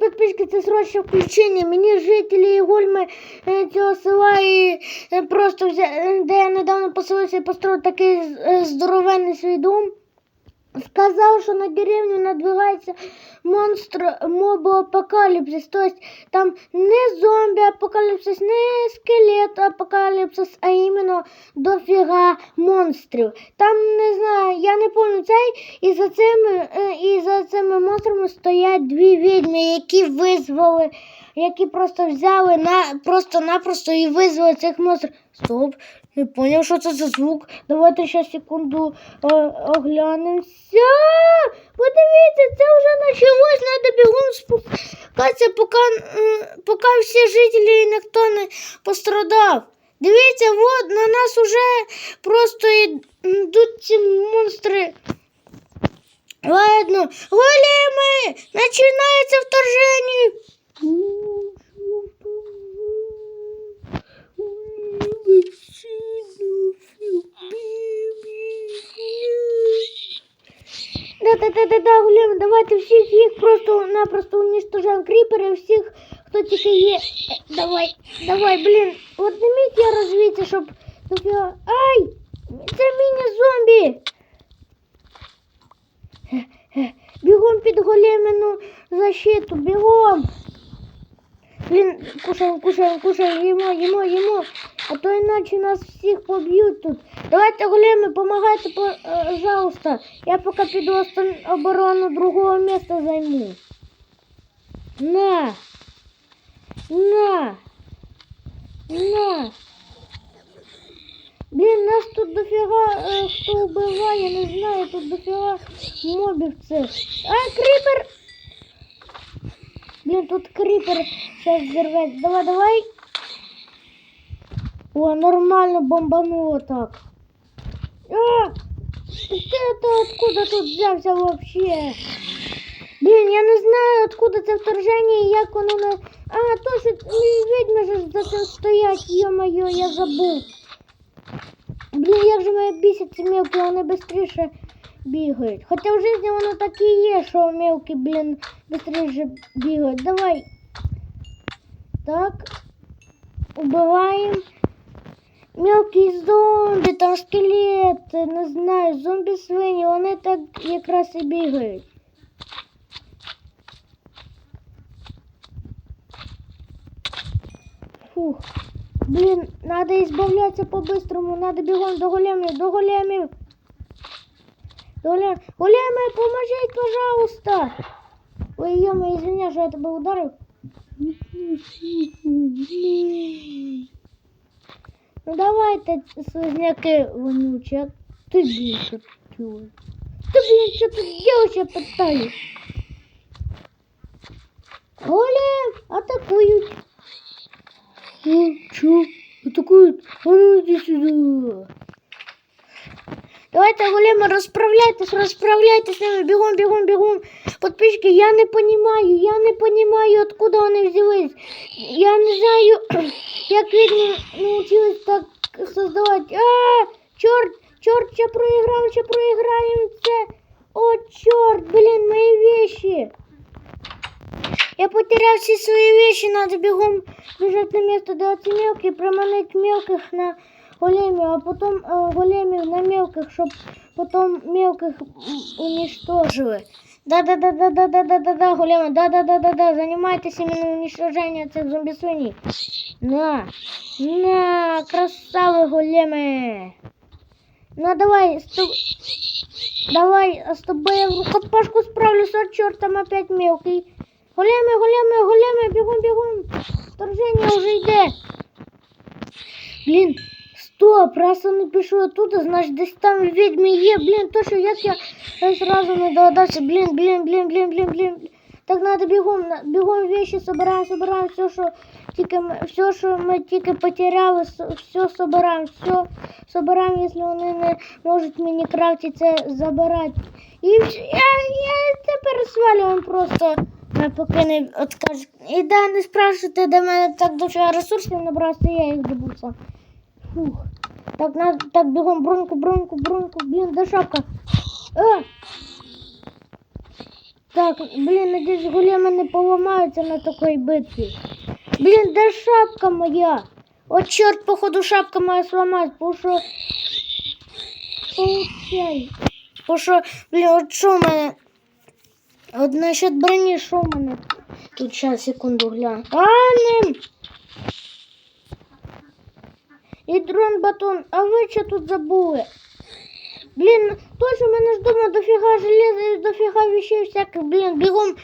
підписки, це срочне включення. Мені жителі Гольми е, цього села і е, просто взя... е, де я недавно поселився і построїв такий здоровенний свій дом. Сказав, що на деревню надвигається монстр мобу апокаліпсис. Тобто там не зомбі апокаліпсис, не скелет апокаліпсис, а іменно дофіга монстрів. Там не знаю, я не пам'ятаю цей, і за цими, е, і за цими монстрами стоять дві відьми, які визвали, які просто взяли на просто-напросто і визвали цих монстрів. Стоп, не поняв, що це за звук. Давайте ще секунду е, оглянемося. Подивіться, це вже почалось, треба бігом спускатися, поки, м, поки всі жителі і ніхто не пострадав. Дивіться, от на нас уже просто йдуть ці монстри. Ладно, големи! Починається вторження! Да-да-да-да, Гулем, давайте всіх їх просто-напросто уничтожаємо. Кріпери, всіх, хто тільки є. Е, Давай, давай, блін, от не міг я розвіться, щоб... Ай! Це міні-зомбі! Е, Бігом під големину защиту, бігом! Блін, кушаємо, кушаємо, кушаємо, їмо, їмо, їмо. А то іначе нас всіх поб'ють тут. Давайте, големи, помагайте, пожалуйста. Я поки піду остан- оборону другого міста займу. На! На! На! Блін, нас тут дофіга е, хто вбиває, не знаю, тут дофіга мобів цих. А, кріпер! Блін, тут кріпер зараз зірветься. Давай, давай. О, нормально бомбануло так. А! Это откуда тут взявся вообще? Блін, я не знаю, откуда це вторження і як воно на... А, то що відьми ж за цим стоять, йо-моє, я забув. Блін, як же мене бісять ці мілки, вони швидше бігають. Хоча в житті воно так і є, що мілки, блін, швидше бігають. Давай. Так. Убиваємо. Мелкі зомбі, там скелети, не знаю, зомбі свині, вони так якраз і бігають. Фух. Блін, надо избавляться по-быстрому, надо бігом до големів, до големів. До голем... Големи, поможіть, пожалуйста. Ой, ё извиняюсь, що я тебе ударив. Ну Давайте слизняки вонючі. Ти більше ты Ти блін, що тут дівча питаю. Голі атакують. Ну, чо? Атакують? А ну, іди сюда? Давайте, големи, розправляйтесь, розправляйтесь ними, бігом, бігом, бігом. Подписчики, я не понимаю, я не понимаю, откуда вони взялись. Я не знаю, як відьми научились так создавати. А, чорт, чорт, ще проіграв, ще проіграємо це. О, чорт, блін, мої вещи. Я потерял все свои вещи, надо бегом бежать на место, делать мелкие, проманить мелких на големів, а потом э, големів на мелких, щоб потом мелких уничтожили. Да-да-да-да-да-да-да-да, големи, да-да-да-да-да, занимайтесь именно уничтожением цих зомби-свиней. На, на, красавы големи. Ну давай, с тоб- давай, а с тобой я в рукопашку справлюсь, а чертом опять мелкий. Големи, големи, големи, бігом, бігом. Вторження вже йде. Блін, стоп, раз вони пішли оттуда, значить десь там відьми є. Блін, то що як я зразу не догадався. Блін, блін, блін, блін, блін, блін. Так надо бігом, бігом вещи собираємо, собираємо все, що тільки все, що ми тільки потеряли, все собираємо, все собираємо, якщо вони не можуть в Мінікрафті це забирати. І я, я це пересвалюємо просто. Ми поки не откажуть. І да, не спрашуйте, де мене так дуже ресурсів набрався, я їх добув сам. Фух. Так, надо, так, бегом, бронку, бронку, бронку, блин, да шапка. А! Так, блин, надеюсь, големы не поломаются на такой битве. Блин, да шапка моя. О, черт, походу, шапка моя сломалась, потому что... Получай. Потому что, блин, вот что у меня... Вот насчет брони, что у меня... Тут, сейчас, секунду, гляну. А, не... І дрон батон, а ви що тут забули? Блін, точно в мене ж дома дофіга железа і дофіга вещей всяких, блін, бігом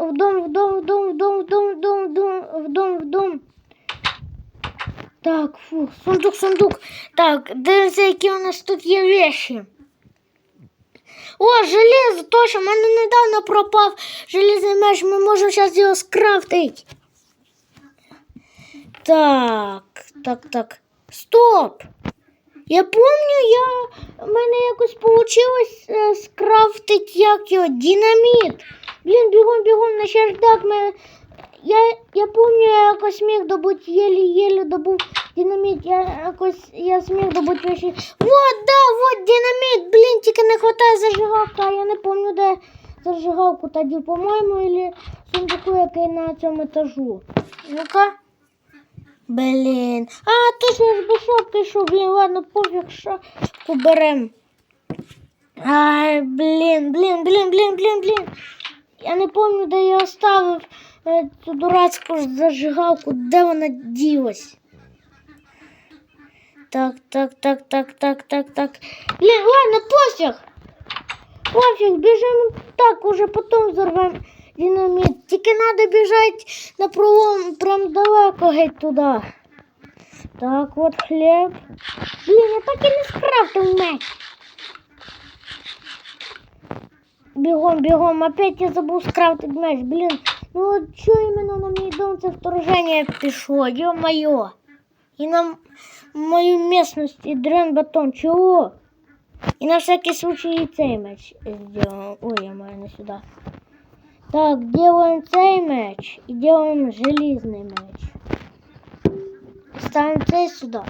в дом, в дом, в дом, в дом, в дом, в дом, в дом, в дом. Так, фу, сундук, сундук. Так, дивіться, які у нас тут є вещи. О, железо, точно, в мене недавно пропав железний меч, ми можемо зараз його скрафтити. Так, так, так. Стоп! Я помню, я в мене якось получилось е, скрафтити як його динаміт. Блін, бігом, бігом на чердак. Ми... Я, я помню, я якось міг добути єлі-єлі добув динаміт. Я якось я зміг добути вещи. Вот, да, вот динаміт. Блін, тільки не хватає зажигалка. а Я не помню, де зажигалку тоді, по-моєму, или сундуку, який на цьому етажу. Ну-ка. Блін. А, точно ж без шапки йшов, блін, ладно, пофіг, шапку берем. Ай, блін, блін, блін, блін, блін, блін. Я не пам'ятаю, де я оставив е, цю дурацьку зажигалку, де вона ділась. Так, так, так, так, так, так, так. Блін, ладно, пофіг. Пофіг, біжимо так, уже потім взорвемо динаміт. Тільки треба біжати на пролом прям далеко геть туди. Так, от хліб. Блін, я так і не скрафтив меч. Бігом, бігом, опять я забув скрафтити меч. Блін, ну от що іменно на мій дом це вторження пішло, ё-моё. І на м- мою местность і дрен батон, чого? І на всякий случай і цей меч сделаем. Ой, я маю не сюда. Так, делаем цей меч и делаем железный меч. Ставим цей сюди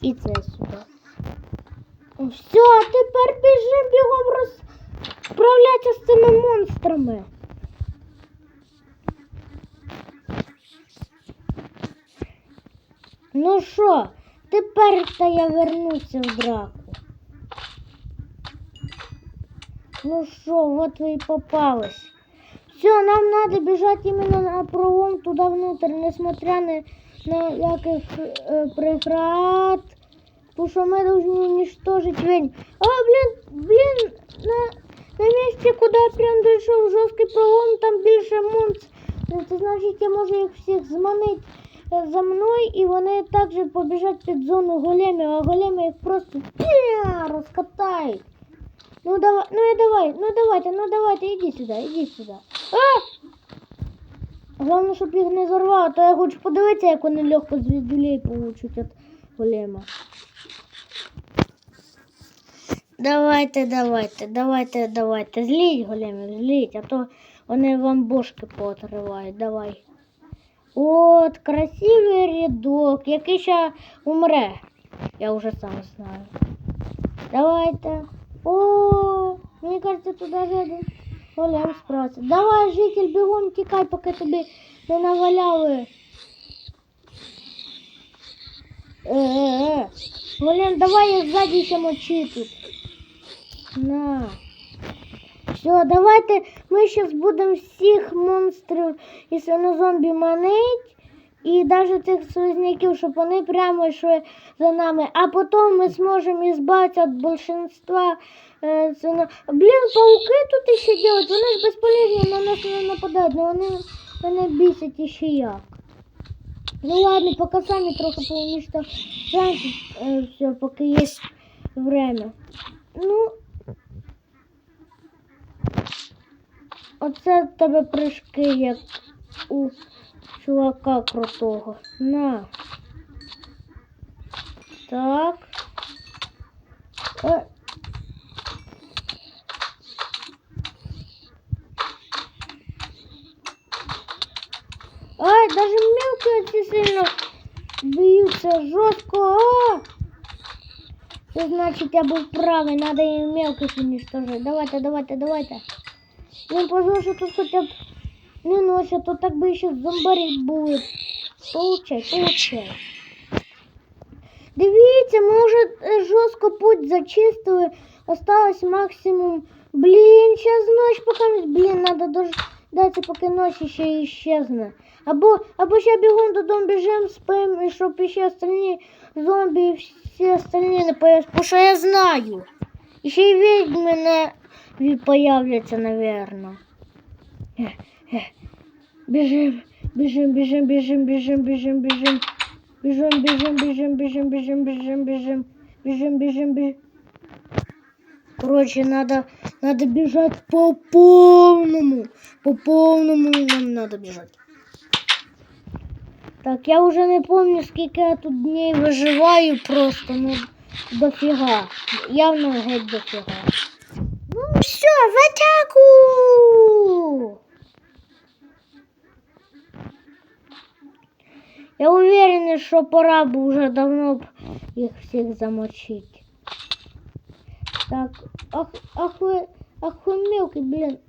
і цей сюди. Все, а тепер біжимо бігом розправлятися з цими монстрами. Ну що, тепер то я вернуся в драку. Ну что, вот вы и попалась. Все, нам надо бежать именно на пролом туда внутрь, несмотря на, на яких э, преград. Потому что мы должны уничтожить вень. А, блин, блин, на, на месте, куда я прям дійшов жорсткий пролом, там більше монстрів. Це значить, я можу їх всіх зманити е, за мною, і вони також побіжать під зону големів, а големи їх просто пя, розкатають. Ну давай, ну и давай, ну давайте, ну давайте, иди сюда, иди сюда. Головне, щоб їх не зарвало, то я хочу подивитися, як вони легко звіздулей получать від голема. Давайте, давайте, давайте, давайте. Зліть големів, зліть, а то вони вам бошки поотривають. Давай. От, красивий рядок, який ще умре. Я вже сам знаю. Давайте. О, мені кажется, туди рядом голем справиться. Давай, житель, бігом тікай, поки тобі не наваляли. Е-е-е. Давай я ззаді ще мочи тут. На. Все, давайте ми зараз будемо всіх монстрів і свинозомбі манить. І навіть цих союзників, щоб вони прямо йшли за нами. А потім ми зможемо ізбавитися від большинства. Е. Блін, пауки тут ще делать, вони ж безполезні, на нас не нападають, але вони мене бісять іще як. Ну ладно, поки самі трохи поуміштовхаємо, е, все, поки є время. Ну, оце в тебе прыжки, як у чувака крутого. На. Так. О. Ай, даже мелкие очень сильно бьются жестко. А! Это значит, я был правый, надо и мелких уничтожать. Давай-то, давай-то, давай-то. Не позволь, тут хотя бы не ночі, а то так би ще зомбарі були. Получай, получай. Дивіться, ми вже е, жорстко путь зачистили. Осталось максимум. Блін, зараз ночь поки. Блін, треба дождатися, поки ночь ще іщезне. Або, або ще бігом додому біжимо, спимо, і щоб ще остальні зомбі і всі остальні не появились. Бо що я знаю. І ще й відьми не появляться, напевно. Бежим, бежим, бежим, бежим, бежим, бежим, бежим. Бежим, бежим, бежим, бежим, бежим, бежим, бежим. Бежим, бежим, бежим. Короче, надо, надо бежать по полному. По полному нам надо бежать. Так, я уже не помню, сколько я тут дней выживаю просто, ну, дофига. Явно геть дофига. Ну все, в атаку! Я уверен, що пора б уже давно б їх всіх замочить. Так, ах, ах вы, ах вы мелкий, блин.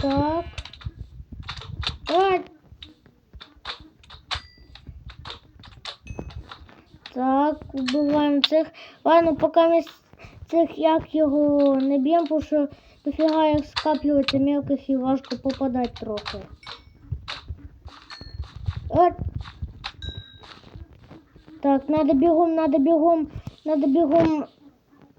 Так. А. Так, убиваємо цих. Ладно, поки ми з цих як його не б'ємо, тому що дофіга їх скаплюється мелких і важко попадати трохи. От. Так, надо бегом, надо бегом, надо бегом.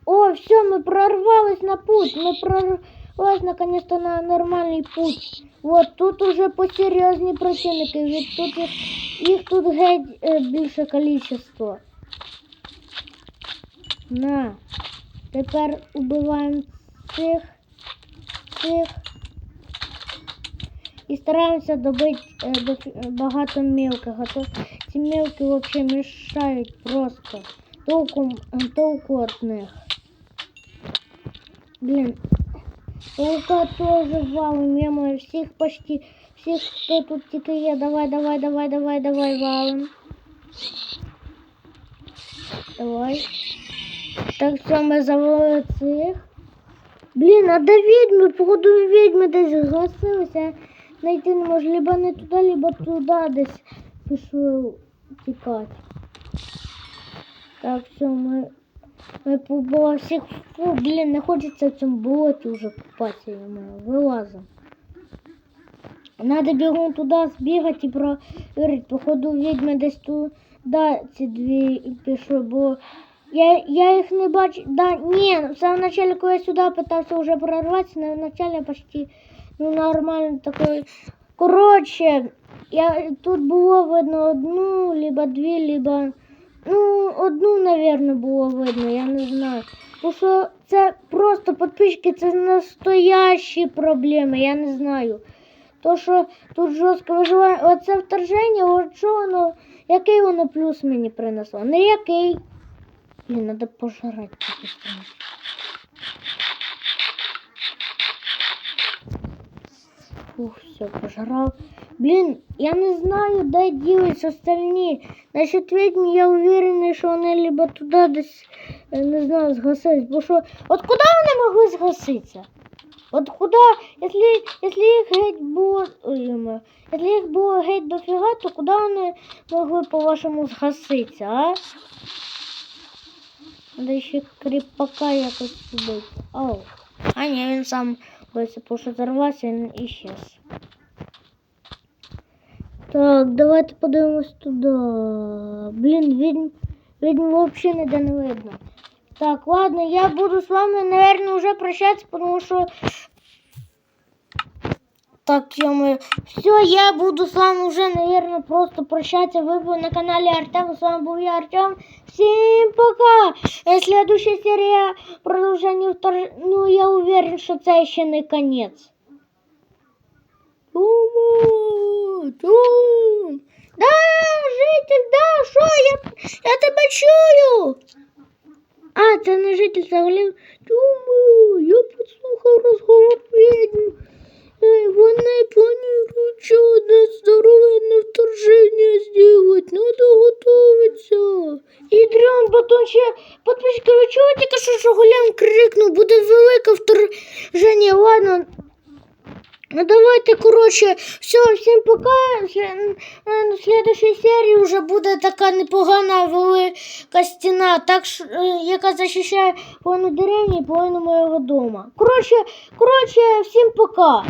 О, все, мы прорвались на путь. Мы прорвались наконец-то на нормальный путь. Вот тут уже посерйозні противники. Від тут їх, їх тут геть е, більше количество. На. Тепер убиваємо цих, цих. І стараємося добити е, багато мелких, а то ці мелкі взагалі мішають просто. Толку, толку от них. Блін. Паука теж валим, я маю всіх почти, всіх, хто тут тільки є. Давай, давай, давай, давай, давай, валим. Давай. Так, все, ми завалили цих. Блін, а де відьми? Походу відьми десь згасилися. Найти не можу, либо не туди, либо туди десь пішли тікати. Так, все, ми, ми побули всіх. Фу, блін, не хочеться в цьому болоті вже купатися. я Вилазимо. Надо бігом туди збігати і провірити. Походу відьми десь туди ці дві пішли, бо я, я їх не бачу. Да, ні, в самому начале, коли я сюди питався вже прорватися, на начале почти ну, нормально такой. Коротше, я, тут було видно одну, либо дві, либо. Ну, одну, наверное, було видно, я не знаю. Тому що це просто підписчики, це настоящі проблеми, я не знаю. То, що тут жорстко виживає, оце вторження, от що воно, який воно плюс мені принесло? Не треба пожрати. таке. Ух, все, пожрал. Блин, я не знаю, де ділись остальні. Насчет відьм я уверений, що вони либо туди десь, не знаю, згасились. Бо що, от куди вони могли згаситися? От куди, якщо, якщо їх геть було, ой, якщо їх було геть дофіга, то куди вони могли, по-вашому, згаситися, а? Надо ще кріпака якось убити. Ау. А ні, він сам Ось, тому що зарвався, він іщез. Так, давайте подивимось туди. Блін, відьм, відьм взагалі ніде не видно. Так, ладно, я буду з вами, наверное, уже прощаться, потому что... Так, ё Все, я буду с вами уже, наверное, просто прощаться. Вы были на канале Артем. С вами был я, Артем. Всем пока! Э, Следующая серия продолжение втор... Ну, я уверен, что это еще не конец. Туму, тум. Да, житель, да, що я, я тебе чую. А, це не житель, це Гліб. Туму, я підслухав розговор відьм. Вони планують ще одне здоровенне вторження зробити. Надо готуватися. І дрон, потім ще подписчики, ви чули тільки що, що Голем ладно. Ну давайте, коротше, все, всім пока. На следующій серії вже буде така непогана велика стіна, так, що, е, яка захищає половину деревні і половину моєго дома. Коротше, коротше, всім пока.